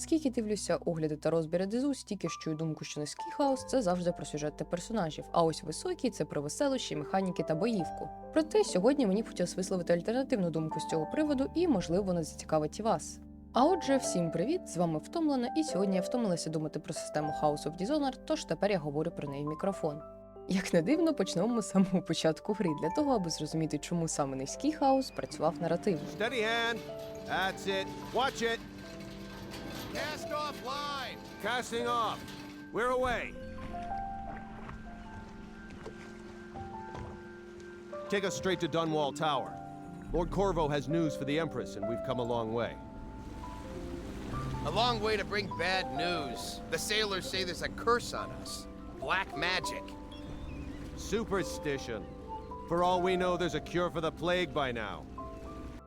Скільки дивлюся огляди та розбіри дизу, стільки ж чую думку, що низький хаос це завжди про сюжет та персонажів, а ось високий це про веселощі, механіки та боївку. Проте сьогодні мені б хотілося висловити альтернативну думку з цього приводу, і можливо вона зацікавить і вас. А отже, всім привіт! З вами втомлена, і сьогодні я втомилася думати про систему House of Dishonored, тож тепер я говорю про неї в мікрофон. Як не дивно, почнемо з самого початку гри для того, аби зрозуміти, чому саме низький хаос працював наративно. Steady hand. That's it. Watch it. Cast off line. Casting off. We're away. Take us straight to Dunwall Tower. Lord Corvo has news for the Empress, and we've come a long way. A long way to bring bad news. The sailors say there's a curse on us. Black magic. Superstition. For all we know, there's a cure for the plague by now.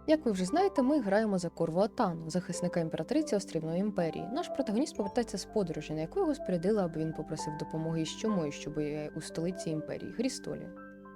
Як ви вже знаєте, ми граємо за Корву Атану, захисника імператриці Острівної імперії. Наш протагоніст повертається з подорожі, на яку його спорядили, аби він попросив допомоги із чумою, що боює у столиці імперії Грістолі.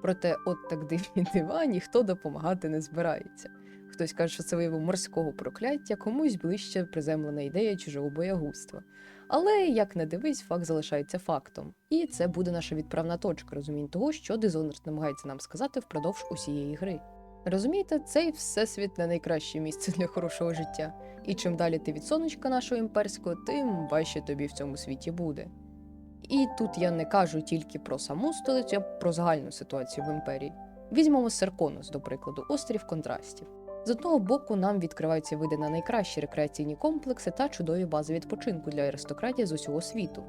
Проте, от так дивні дива, ніхто допомагати не збирається. Хтось каже, що це виявив морського прокляття, комусь ближче приземлена ідея чужого боягузтва. Але як не дивись, факт залишається фактом. І це буде наша відправна точка розумінь того, що Dishonored намагається нам сказати впродовж усієї гри. Розумієте, цей всесвіт не найкраще місце для хорошого життя. І чим далі ти від сонечка нашого імперського, тим важче тобі в цьому світі буде. І тут я не кажу тільки про саму столицю, а про загальну ситуацію в імперії. Візьмемо Серконос, до прикладу, острів контрастів. З одного боку, нам відкриваються види на найкращі рекреаційні комплекси та чудові бази відпочинку для аристократії з усього світу.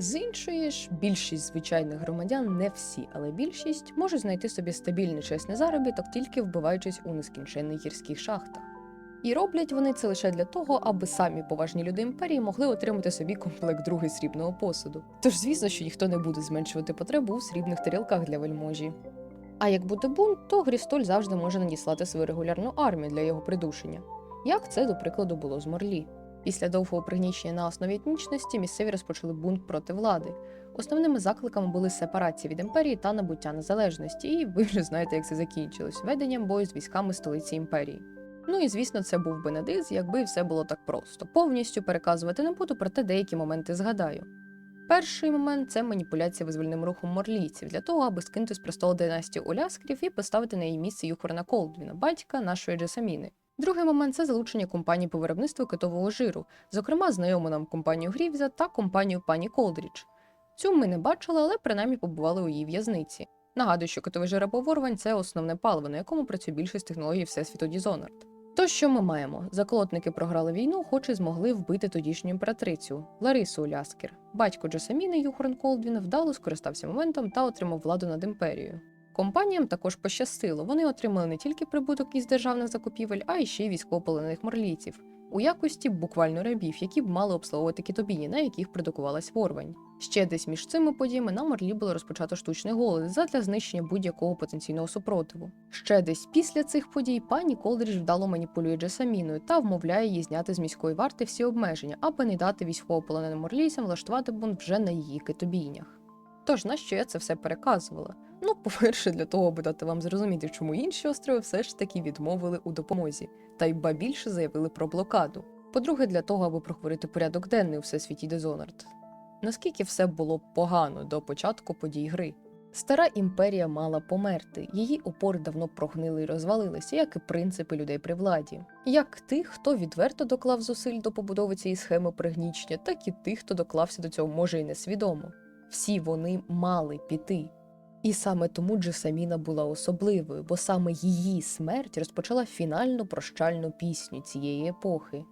З іншої ж, більшість звичайних громадян, не всі, але більшість можуть знайти собі стабільний чесний заробіток, тільки вбиваючись у нескінченних гірських шахтах. І роблять вони це лише для того, аби самі поважні люди імперії могли отримати собі комплект другий срібного посуду. Тож, звісно, що ніхто не буде зменшувати потребу у срібних тарілках для вельможі. А як буде бунт, то Грістоль завжди може надіслати свою регулярну армію для його придушення, як це, до прикладу, було з Морлі. Після довгого пригнічення на основі етнічності місцеві розпочали бунт проти влади. Основними закликами були сепарація від імперії та набуття незалежності, і ви вже знаєте, як це закінчилось веденням бою з військами столиці імперії. Ну і звісно, це був би не диз, якби все було так просто. Повністю переказувати не буду, проте деякі моменти згадаю. Перший момент це маніпуляція визвольним рухом морлійців для того, аби скинути з престолу династію Оляскрів і поставити на її місце Юхорна Колдвіна, батька нашої Джесаміни. Другий момент це залучення компаній по виробництву китового жиру, зокрема знайому нам компанію Грівза та компанію пані Колдріч. Цю ми не бачили, але принаймні побували у її в'язниці. Нагадую, що китовий жиробоворвань це основне паливо, на якому працює більшість технологій Всесвіту Dishonored. То що ми маємо? Заколотники програли війну, хоч і змогли вбити тодішню імператрицю Ларису Уляскір. Батько Джесаміни Юхорн Колдвін вдало скористався моментом та отримав владу над імперією. Компаніям також пощастило. Вони отримали не тільки прибуток із державних закупівель, а й ще й військовополонених морлійців у якості буквально рабів, які б мали обслуговувати китобійні, на яких продукувалась ворвань. Ще десь між цими подіями на Морлі було розпочато штучний голод задля знищення будь-якого потенційного супротиву. Ще десь після цих подій пані Колдріж вдало маніпулює Джесаміною та вмовляє її зняти з міської варти всі обмеження, аби не дати військовополоненим морлійцям влаштувати бунт вже на її китобійнях. Тож на що я це все переказувала? По-перше, для того, аби дати вам зрозуміти, чому інші острови все ж таки відмовили у допомозі, та й ба більше заявили про блокаду. По-друге, для того, аби проговорити порядок денний у всесвіті Dishonored. Наскільки все було погано до початку подій гри. Стара імперія мала померти, її опори давно прогнили і розвалилися, як і принципи людей при владі. Як тих, хто відверто доклав зусиль до побудови цієї схеми пригнічення, так і тих, хто доклався до цього може й несвідомо. Всі вони мали піти. І саме тому Джесаміна була особливою, бо саме її смерть розпочала фінальну прощальну пісню цієї епохи.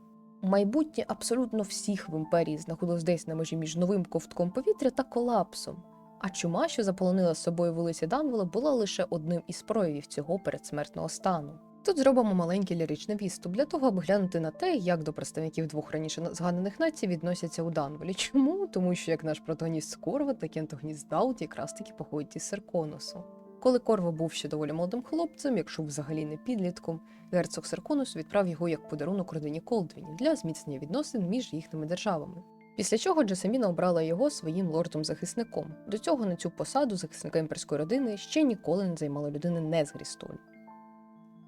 Майбутнє абсолютно всіх в імперії знаходилось десь на межі між новим ковтком повітря та колапсом. А чума, що заполонила з собою вулиці Данвела, була лише одним із проявів цього передсмертного стану. Тут зробимо маленький ліричний відступ для того, аби глянути на те, як до представників двох раніше згаданих націй відносяться у Данволі. Чому? Тому що як наш протагоніст Корва, так і антагоніст Даут якраз таки походять із Серконосу. Коли Корво був ще доволі молодим хлопцем, якщо взагалі не підлітком, герцог Серконус відправ його як подарунок родині Колдвіні для зміцнення відносин між їхніми державами. Після чого Джесаміна обрала його своїм лордом-захисником. До цього на цю посаду захисника імперської родини ще ніколи не займала людина не з Грістоль.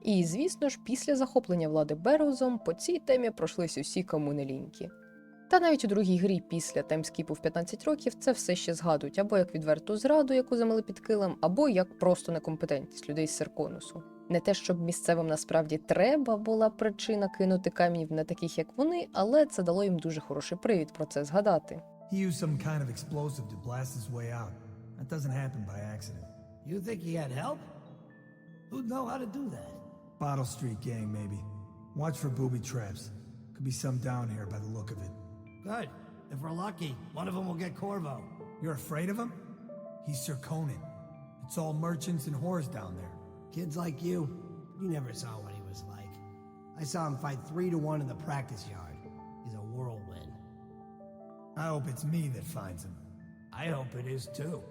І звісно ж, після захоплення влади Берозом по цій темі пройшлися усі кому не ліньки. Та навіть у другій грі після таймскіпу в 15 років це все ще згадують або як відверту зраду, яку замили під килим, або як просто некомпетентність людей з Серконусу. Не те, щоб місцевим насправді треба була причина кинути камінь на таких, як вони, але це дало їм дуже хороший привід про це згадати. He used some kind of? Who'd know how to do that? Bottle Street gang, maybe. Watch for booby traps. Could be some down here by the look of it. Good. If we're lucky, one of them will get Corvo. You're afraid of him? He's Sir Conan. It's all merchants and whores down there. Kids like you, you never saw what he was like. I saw him fight three to one in the practice yard. He's a whirlwind. I hope it's me that finds him. I hope it is too.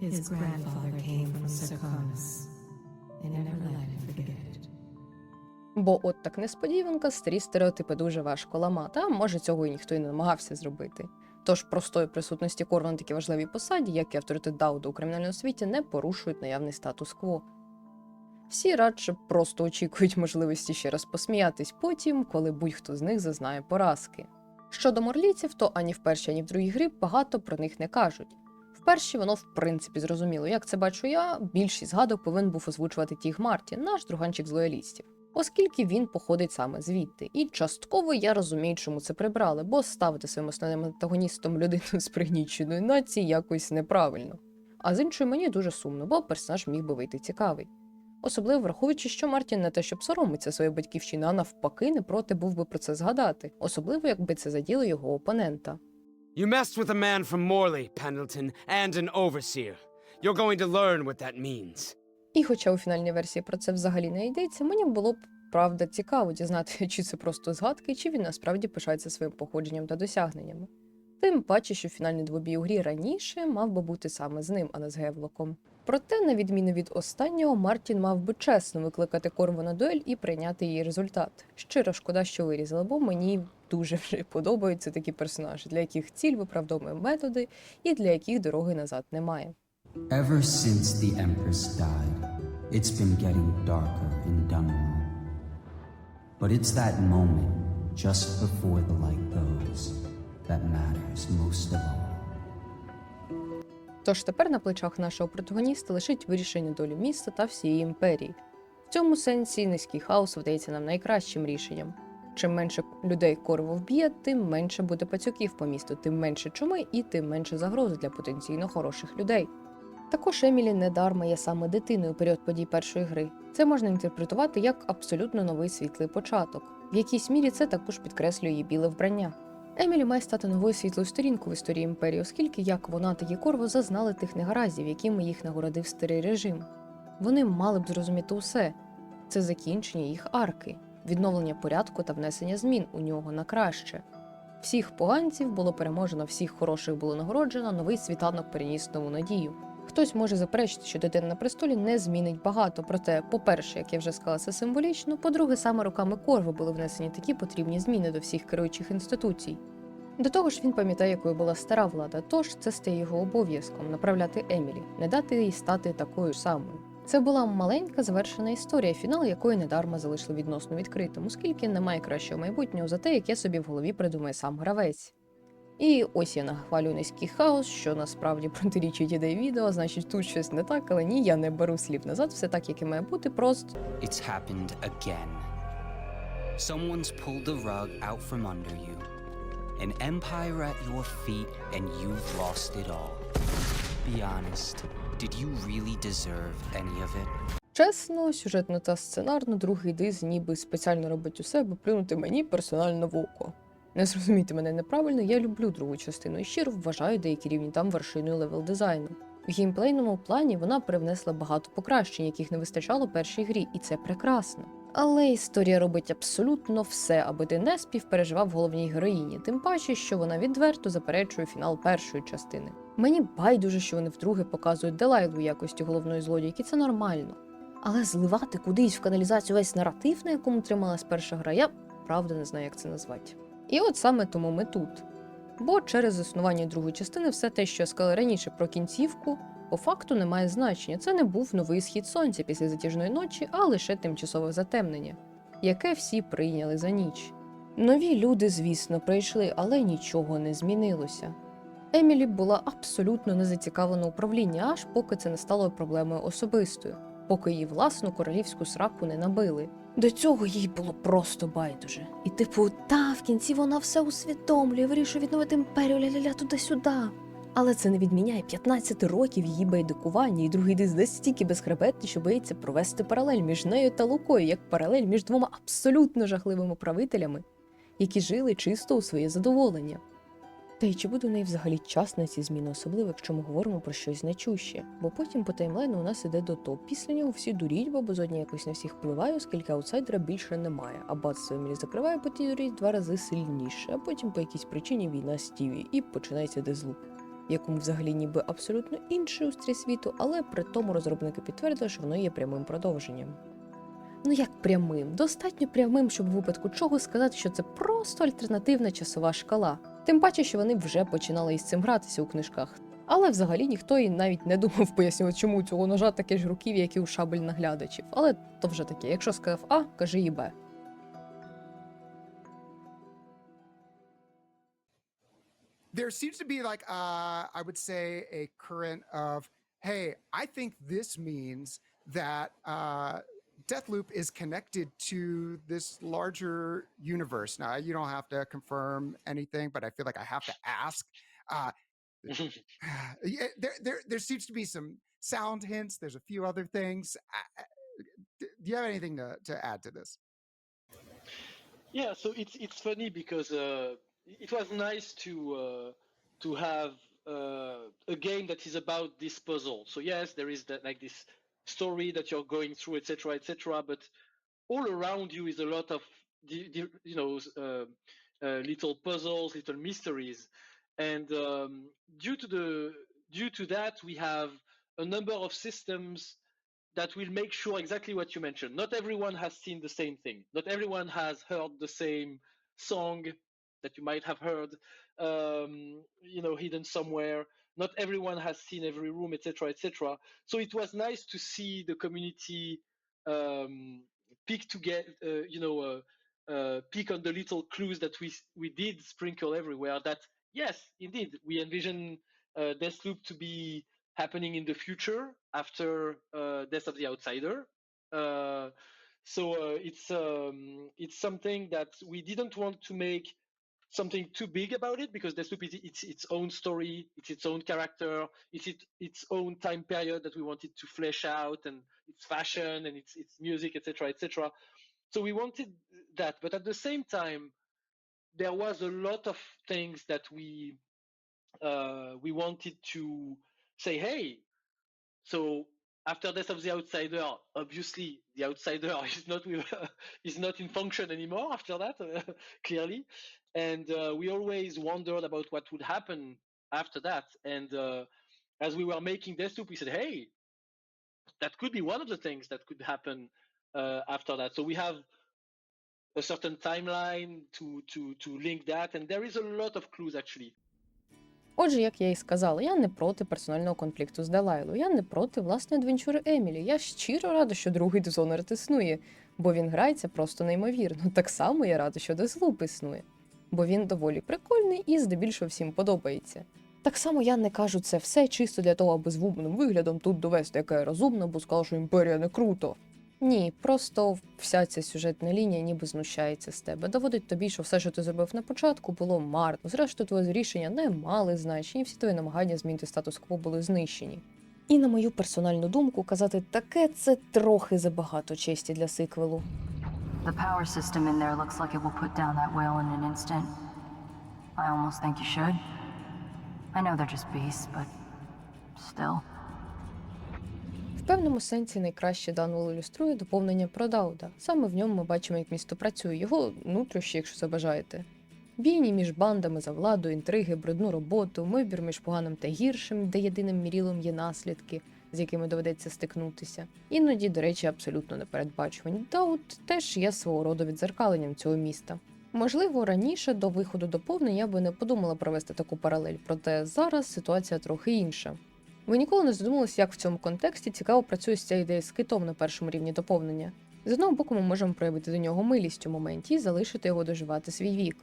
His grandfather came from Serkonus. They never let him forget it. Бо от так несподіванка, старі стереотипи дуже важко ламати, а може цього і ніхто і не намагався зробити. Тож простої присутності Корва на такій важливій посаді, як і авторитет Дауда у кримінальному світі, не порушують наявний статус-кво. Всі радше просто очікують можливості ще раз посміятись потім, коли будь-хто з них зазнає поразки. Щодо морлійців, то ані в першій, ані в другій грі багато про них не кажуть. В першій воно в принципі зрозуміло. Як це бачу я, більшість згадок повинен був озвучувати Тіг Мартін, наш друганчик з лоялістів. Оскільки він походить саме звідти, і частково я розумію, чому це прибрали, бо ставити своїм основним антагоністом людину з пригніченої нації якось неправильно. А з іншої мені дуже сумно, бо персонаж міг би вийти цікавий. Особливо враховуючи, що Мартін не те, щоб соромиться своєї батьківщини, а навпаки, не проти був би про це згадати, особливо якби це заділо його опонента. You messed with a man from Morley, Pendleton, and an overseer. You're going to learn what that means. І хоча у фінальній версії про це взагалі не йдеться, мені було б правда цікаво дізнати, чи це просто згадки, чи він насправді пишається своїм походженням та досягненнями. Тим паче, що фінальний двобій у грі раніше мав би бути саме з ним, а не з Гевлоком. Проте, на відміну від останнього, Мартін мав би чесно викликати Корву на дуель і прийняти її результат. Щиро шкода, що вирізали, бо мені дуже вже подобаються такі персонажі, для яких ціль виправдовує методи і для яких дороги назад немає. Ever since the Empress died, it's been getting darker in Dunwall. But it's that moment, just before the light goes, that matters most of all. Тож тепер на плечах нашого протагоніста лишить вирішення долі міста та всієї імперії. В цьому сенсі низький хаос вдається нам найкращим рішенням. Чим менше людей корво вб'є, тим менше буде пацюків по місту, тим менше чуми і тим менше загроз для потенційно хороших людей. Також Емілі недарма є саме дитиною у період подій першої гри. Це можна інтерпретувати як абсолютно новий світлий початок. В якійсь мірі це також підкреслює її біле вбрання. Емілі має стати новою світлою сторінкою в історії імперії, оскільки як вона, так і Корво зазнали тих негараздів, якими їх нагородив старий режим. Вони мали б зрозуміти усе це закінчення їх арки, відновлення порядку та внесення змін у нього на краще. Всіх поганців було переможено, всіх хороших було нагороджено, новий світанок переніс нову надію. Хтось може заперечити, що дитина на престолі не змінить багато. Проте, по-перше, як я вже сказала, це символічно. По-друге, саме руками Корво були внесені такі потрібні зміни до всіх керуючих інституцій. До того ж, він пам'ятає, якою була стара влада, тож це стає його обов'язком направляти Емілі, не дати їй стати такою самою. Це була маленька завершена історія, фінал якої недарма залишили відносно відкритим, оскільки немає кращого майбутнього за те, яке собі в голові придумає сам гравець. І ось я нахвалю низький хаос, що насправді протирічить ідеї відео, значить тут щось не так, але ні, я не беру слів назад, все так, як і має бути, просто It's happened again. Someone's pulled the rug out from under you. An empire at your feet, and you've lost it all. Be honest, did you really deserve any of it? Чесно, сюжетно та сценарно другий диз ніби спеціально робить усе, аби плюнути мені персонально в око. Не зрозумійте мене неправильно, я люблю другу частину і щиро вважаю деякі рівні там вершиною левел дизайну. В геймплейному плані вона привнесла багато покращень, яких не вистачало першій грі, і це прекрасно. Але історія робить абсолютно все, аби ти не співпереживав головній героїні, тим паче, що вона відверто заперечує фінал першої частини. Мені байдуже, що вони вдруге показують Делайлу якості головної злодійки, це нормально. Але зливати кудись в каналізацію весь наратив, на якому трималась перша гра, я правда не знаю, як це назвати. І от саме тому ми тут. Бо через існування другої частини все те, що я сказала раніше про кінцівку, по факту не має значення. Це не був новий схід сонця після затяжної ночі, а лише тимчасове затемнення, яке всі прийняли за ніч. Нові люди, звісно, прийшли, але нічого не змінилося. Емілі була абсолютно не зацікавлена у правлінні, аж поки це не стало проблемою особистою, поки її власну королівську сраку не набили. До цього їй було просто байдуже. І типу, та в кінці вона все усвідомлює, вирішує відновити імперію ля-ля-ля туди-сюди. Але це не відміняє 15 років її байдикування, і другий диск настільки безхребетний, що боїться провести паралель між нею та Лукою, як паралель між двома абсолютно жахливими правителями, які жили чисто у своє задоволення. Та й чи буде у неї взагалі час на ці зміни, особливо якщо ми говоримо про щось значуще? Бо потім по таймлайну у нас іде до топ. Після нього всі дуріть, бо безодня якось на всіх впливає, оскільки аутсайдера більше немає. А батство Емілі закриває по тій дурі два рази сильніше, а потім по якійсь причині війна з Тіві, і починається дезлуп, якому взагалі ніби абсолютно інший устрій світу, але при тому розробники підтвердили, що воно є прямим продовженням. Ну як прямим, достатньо прямим, щоб у випадку чого сказати, що це просто альтернативна часова шкала. Тим паче, що вони вже починали із цим гратися у книжках. Але взагалі ніхто і навіть не думав пояснювати, чому у цього ножа таке ж руків'я, як і у шабель наглядачів. Але то вже таке, якщо сказав А, кажи і Б. there seems to be like uh i would say a current of hey i think this means that uh deathloop is connected to this larger universe. Now you don't have to confirm anything but i feel like i have to ask. Uh yeah, there, there there seems to be some sound hints. There's a few other things. Do you have anything to, to add to this? Yeah, so it's it's funny because uh, it was nice to uh, to have uh, a game that is about this puzzle. So yes, there is that like this story that you're going through, etc., etc. But all around you is a lot of you know uh, uh, little puzzles, little mysteries, and um, due to the due to that, we have a number of systems that will make sure exactly what you mentioned. Not everyone has seen the same thing. Not everyone has heard the same song that you might have heard, um, you know, hidden somewhere. Not everyone has seen every room, etc., etc. So it was nice to see the community um, pick to get, uh, you know, uh, uh, pick on the little clues that we we did sprinkle everywhere. That yes, indeed, we envision uh, Deathloop to be happening in the future after uh, Death of the Outsider. Uh, so uh, it's um, it's something that we didn't want to make something too big about it because Deathloop is it's its own story, it's its own character, it's it, its own time period that we wanted to flesh out, and its fashion and its its music, etc., etc. So we wanted that, but at the same time, there was a lot of things that we uh, we wanted to say, hey, so after Death of the Outsider, obviously the Outsider is not with, is not in function anymore after that, uh, clearly, and uh, we always wondered about what would happen after that. And uh, as we were making Deathloop, we said, hey, that could be one of the things that could happen uh, after that. So we have a certain timeline to to to link that, and there is a lot of clues actually. Отже, як я і сказала, я не проти персонального конфлікту з Делайлою, я не проти власної адвенчури Емілі. Я щиро рада, що другий Dishonored існує, бо він грається просто неймовірно. Так само я рада, що Deathloop існує, бо він доволі прикольний і здебільшого всім подобається. Так само я не кажу це все чисто для того, аби звубним виглядом тут довести, яка я розумна, бо сказала, що імперія не круто. Ні, просто вся ця сюжетна лінія ніби знущається з тебе. Доводить тобі, що все, що ти зробив на початку, було марно. Зрештою, твої рішення не мали значення, і всі твої намагання змінити статус-кво були знищені. І на мою персональну думку, казати таке це трохи забагато честі для сиквелу. The power system in there looks like it will put down that whale in an instant. I almost think you should. I know they're just beasts, but still. В певному сенсі найкраще Данвел ілюструє доповнення про Дауда. Саме в ньому ми бачимо, як місто працює, його нутрощі, якщо забажаєте. Бійні між бандами за владу, інтриги, брудну роботу, вибір між поганим та гіршим, де єдиним мірілом є наслідки, з якими доведеться стикнутися. Іноді, до речі, абсолютно непередбачувані. Дауд теж є свого роду відзеркаленням цього міста. Можливо, раніше до виходу доповнень я би не подумала провести таку паралель, проте зараз ситуація трохи інша. Ви ніколи не задумувалися, як в цьому контексті цікаво працює ця ідея з китом на першому рівні доповнення. З одного боку, ми можемо проявити до нього милість у моменті і залишити його доживати свій вік.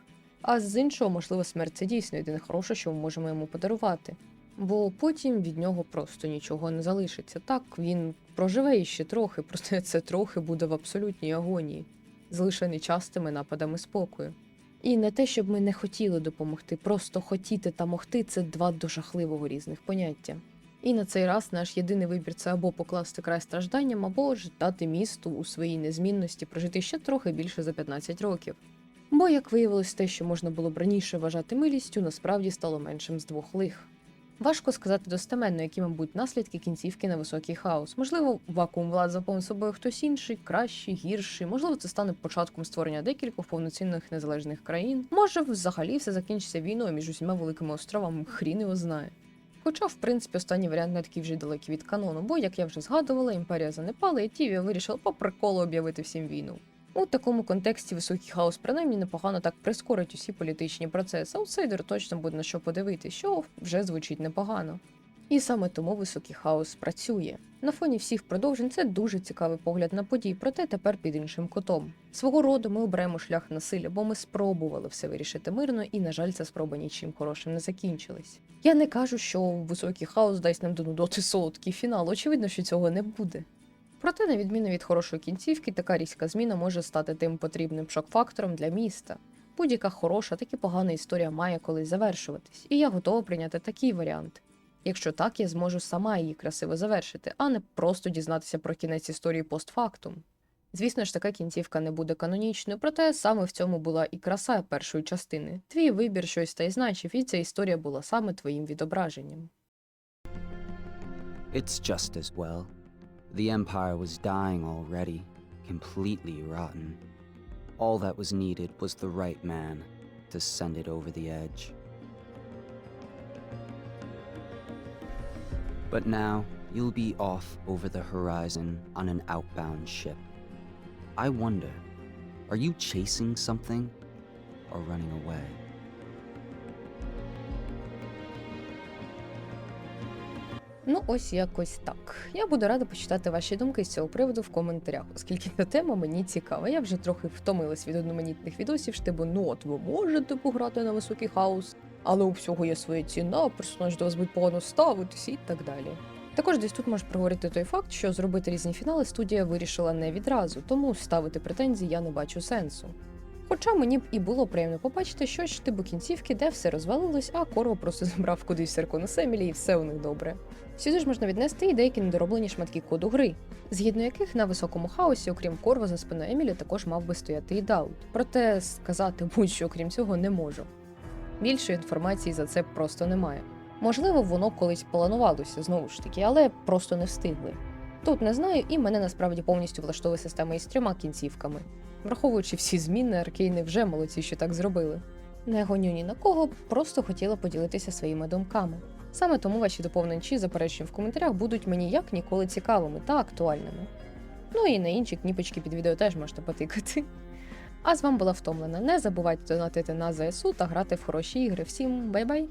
А з іншого, можливо, смерть це дійсно єдине хороше, що ми можемо йому подарувати. Бо потім від нього просто нічого не залишиться. Так, він проживе іще трохи, проте це трохи буде в абсолютній агонії, залишений частими нападами спокою. І не те, щоб ми не хотіли допомогти, просто хотіти та могти це два до жахливого різних поняття. І на цей раз наш єдиний вибір це або покласти край стражданням, або ж дати місту у своїй незмінності прожити ще трохи більше за 15 років. Бо, як виявилось, те, що можна було б раніше вважати милістю, насправді стало меншим з двох лих. Важко сказати достеменно, які мабуть наслідки кінцівки на високий хаос. Можливо, вакуум влад заповнив собою хтось інший, кращий, гірший. Можливо, це стане початком створення декількох повноцінних незалежних країн. Може, взагалі все закінчиться війною між усіма великими островами, хрін його знає. Хоча, в принципі, останній варіант не такий вже далекий від канону, бо, як я вже згадувала, імперія занепала, і Тівія вирішила по приколу об'явити всім війну. У такому контексті високий хаос принаймні непогано так прискорить усі політичні процеси. Аутсайдер точно буде на що подивитися, що вже звучить непогано. І саме тому високий хаос працює. На фоні всіх продовжень це дуже цікавий погляд на події, проте тепер під іншим кутом. Свого роду ми оберемо шлях насилля, бо ми спробували все вирішити мирно, і, на жаль, ця спроба нічим хорошим не закінчилась. Я не кажу, що високий хаос дасть нам до нудоти солодкий фінал. Очевидно, що цього не буде. Проте, на відміну від хорошої кінцівки, така різка зміна може стати тим потрібним шок-фактором для міста. Будь-яка хороша, так і погана історія має колись завершуватись, і я готова прийняти такий варіант. Якщо так, я зможу сама її красиво завершити, а не просто дізнатися про кінець історії постфактум. Звісно ж, така кінцівка не буде канонічною, проте саме в цьому була і краса першої частини. Твій вибір щось та й значив, і ця історія була саме твоїм відображенням. It's just as well. The Empire was dying already, completely rotten. All that was needed was the right man to send it over the edge. But now, you'll be off over the horizon on an outbound ship. I wonder, are you chasing something or running away? Ну, ось якось так. Я буду рада почитати ваші думки з цього приводу в коментарях, оскільки ця тема мені цікава. Я вже трохи втомилась від одноманітних відосів, штибу, ну от ви можете пограти на високий хаос, але у всього є своя ціна, персонаж до вас будуть погано ставитися і так далі. Також десь тут можеш проговорити той факт, що зробити різні фінали студія вирішила не відразу, тому ставити претензії я не бачу сенсу. Хоча мені б і було приємно побачити щось штибу кінцівки, де все розвалилось, а Корво просто забрав кудись серку на Семілі і все у них добре. Сюди ж можна віднести і деякі недороблені шматки коду гри, згідно яких на високому хаосі, окрім Корва, за спиною Емілі, також мав би стояти і Даут. Проте сказати будь-що окрім цього не можу. Більшої інформації за це просто немає. Можливо, воно колись планувалося знову ж таки, але просто не встигли. Тут не знаю, і мене насправді повністю влаштовує система із трьома кінцівками. Враховуючи всі зміни, аркейни вже молодці, що так зробили. Не гоню ні на кого, просто хотіла поділитися своїми думками. Саме тому ваші доповненчі заперечення в коментарях будуть мені як ніколи цікавими та актуальними. Ну і на інші кніпочки під відео теж можете потикати. А з вами була втомлена. Не забувайте донатити на ЗСУ та грати в хороші ігри. Всім бай-бай!